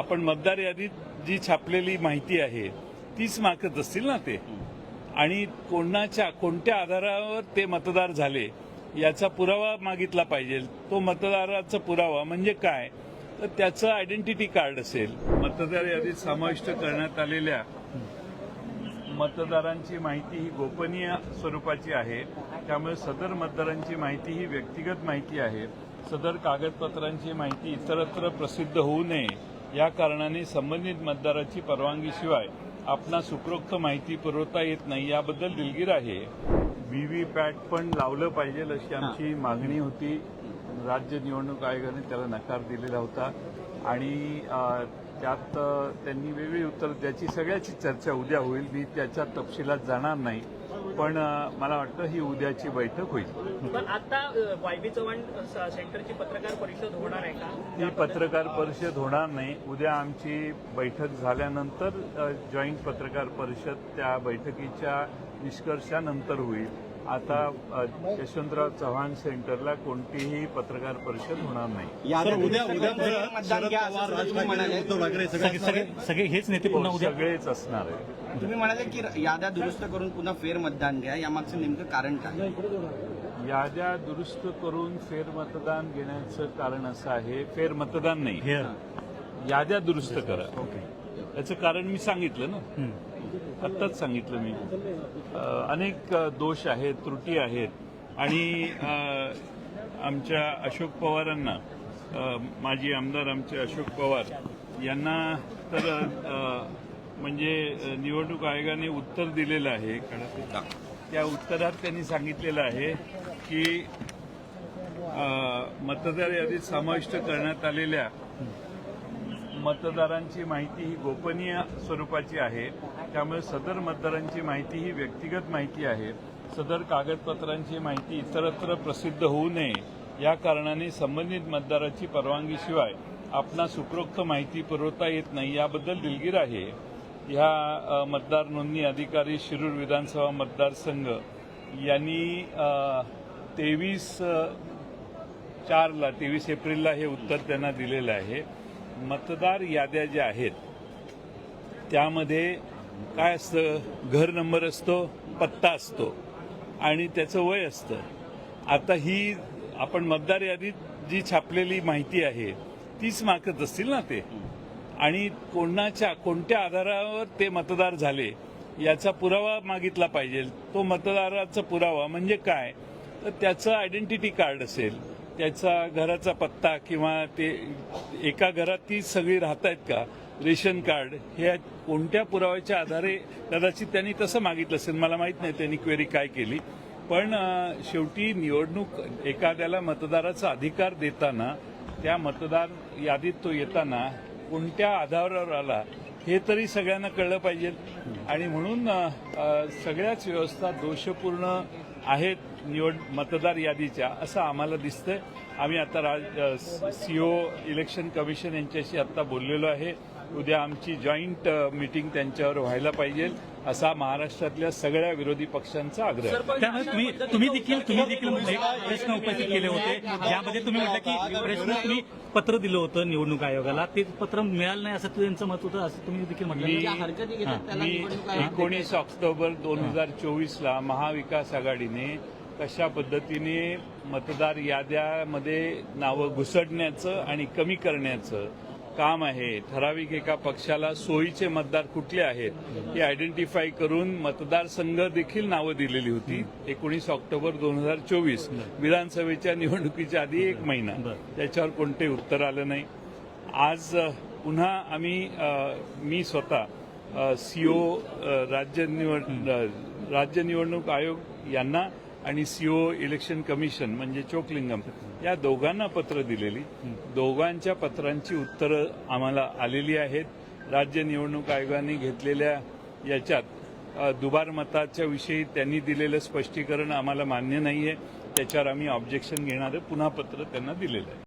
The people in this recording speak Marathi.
आपण मतदार यादीत जी छापलेली माहिती आहे तीच मागत असतील ना ते? आणि कोणाच्या कोणत्या आधारावर ते मतदार झाले याचा पुरावा मागितला पाहिजे. तो मतदाराचा पुरावा म्हणजे काय? तर त्याचं आयडेंटिटी कार्ड असेल. मतदार यादीत समाविष्ट करण्यात आलेल्या मतदारांची माहिती ही गोपनीय स्वरूपाची आहे. त्यामुळे सदर मतदारांची माहिती ही व्यक्तिगत माहिती आहे. सदर कागदपत्रांची माहिती इतरत्र प्रसिद्ध होऊ नये. या कारणाने संबंधित मतदाराची परवानगीशिवाय आपणा उपरोक्त माहिती पुरवता येत नाही याबद्दल दिलगीर आहे. व्हीव्हीपॅट पण लावलं पाहिजे अशी आमची मागणी होती. राज्य निवडणूक आयोगाने त्याला नकार दिलेला होता. आणि त्यात त्यांनी वेगळी उत्तर त्याची सगळ्याची चर्चा उद्या होईल. मी त्याच्या तपशिलात जाणार नाही. पण मला वाटतं ही उद्याची बैठक होईल. पण आता वायबी चव्हाण सेंटरची पत्रकार परिषद होणार आहे का? ही पत्रकार परिषद होणार नाही. उद्या आमची बैठक झाल्यानंतर जॉईंट पत्रकार परिषद त्या बैठकीच्या निष्कर्षानंतर होईल. आता यशवंतराव चव्हाण सेंटरला कोणतीही पत्रकार परिषद होणार नाही. उद्या उद्या सगळे हेच नेते पुन्हा उद्या सगळेच असणार आहे तुम्ही म्हणाले की याद्या दुरुस्त करून पुन्हा फेर मतदान घ्या यामागचं नेमकं कारण काय? याद्या दुरुस्त करून फेरमतदान घेण्याचं कारण असं आहे फेरमतदान नाही. हे याद्या दुरुस्त करा. याचं कारण मी सांगितलं ना. आत्ताच सांगितलं मी. अनेक दोष आहेत त्रुटी आहेत. आणि आमच्या अशोक पवारांना माजी आमदार आमचे अशोक पवार यांना तर म्हणजे निवडणूक आयोगाने उत्तर दिलेलं आहे. त्या उत्तरात त्यांनी सांगितलेलं आहे की मतदार यादीत समाविष्ट करण्यात आलेल्या मतदारांची माहिती ही गोपनीय स्वरूपाची आहे. त्यामुळे सदर मतदारांची माहिती ही व्यक्तिगत माहिती आहे. सदर कागदपत्रांची माहिती इतरत्र प्रसिद्ध होऊ नये. या कारणाने संबंधित मतदाराची परवानगीशिवाय आपणा उपरोक्त माहिती पुरवता येत नाही याबद्दल दिलगीर आहे. ह्या मतदार नोंदणी अधिकारी शिरूर विधानसभा मतदारसंघ यांनी तेवीस चारला तेवीस एप्रिलला हे उत्तर त्यांना दिलेलं आहे. मतदार याद्या ज्या आहेत त्यामध्ये काय असतं? घर नंबर असतो पत्ता असतो आणि त्याचं वय असतं. आता ही आपण मतदार यादीत जी छापलेली माहिती आहे तीच मागत असतील ना ते? आणि कोणाच्या कोणत्या आधारावर ते मतदार झाले याचा पुरावा मागितला पाहिजे. तो मतदाराचा पुरावा म्हणजे काय? तर त्याचं आयडेंटिटी कार्ड असेल त्याचा घराचा पत्ता किंवा ते एका घरात ती सगळी राहत आहेत का? रेशन कार्ड हे कोणत्या पुराव्याच्या आधारे कदाचित त्यांनी तसं मागितलं असेल मला माहीत नाही त्यांनी क्वेरी काय केली. पण शेवटी निवडणूक एखाद्याला मतदाराचा अधिकार देताना त्या मतदार यादीत तो येताना कोणत्या आधारावर आला हे तरी सगळ्यांना कळलं पाहिजे. आणि म्हणून सगळ्याच व्यवस्था दोषपूर्ण आहेत. निवड मतदार यादीच्या असं आम्हाला दिसतंय. आम्ही आता राज सीओ इलेक्शन कमिशन यांच्याशी आता बोललेलो आहे. उद्या आमची जॉईंट मीटिंग त्यांच्यावर व्हायला पाहिजे असा महाराष्ट्रातल्या सगळ्या विरोधी पक्षांचा आग्रह. त्यामुळे तुम्ही तुम्ही देखील तुम्ही देखील म्हणजे प्रश्न उपस्थित केले होते. ज्यामध्ये तुम्ही म्हटलं की प्रश्न तुम्ही पत्र दिलं होतं निवडणूक आयोगाला. ते पत्र मिळालं नाही असं त्यांचं मत होतं असं तुम्ही देखील म्हटलं. मी ज्या हरकती घेतात त्याला मी निवडणूक आयोग एकोणीस ऑक्टोबर दोन हजार चोवीसला महाविकास आघाडीने कशा पद्धतीने मतदार याद्यामध्ये नावं घुसडण्याचं आणि कमी करण्याचं काम आहे? ठराविक एका पक्षाला सोयीचे मतदार कुठले आहेत? हे आयडेंटिफाय करून मतदारसंघ देखील नावं दिलेली होती. एकोणीस ऑक्टोबर दोन हजार चोवीस. विधानसभेच्या निवडणुकीच्या आधी एक महिना. त्याच्यावर कोणते उत्तर आलं नाही. आज पुन्हा आम्ही मी स्वतः सीओ राज्य निवड राज्य निवडणूक आयोग यांना आणि सीओ इलेक्शन कमिशन म्हणजे चोकलिंगम या दोघांना पत्र दिलेली. दोघांच्या पत्रांची उत्तरं आम्हाला आलेली आहेत. राज्य निवडणूक आयोगाने घेतलेल्या याच्यात दुबार मताच्या विषयी त्यांनी दिलेलं स्पष्टीकरण आम्हाला मान्य नाही आहे त्याच्यावर आम्ही ऑब्जेक्शन घेणारं पुन्हा पत्र त्यांना दिलेलं आहे.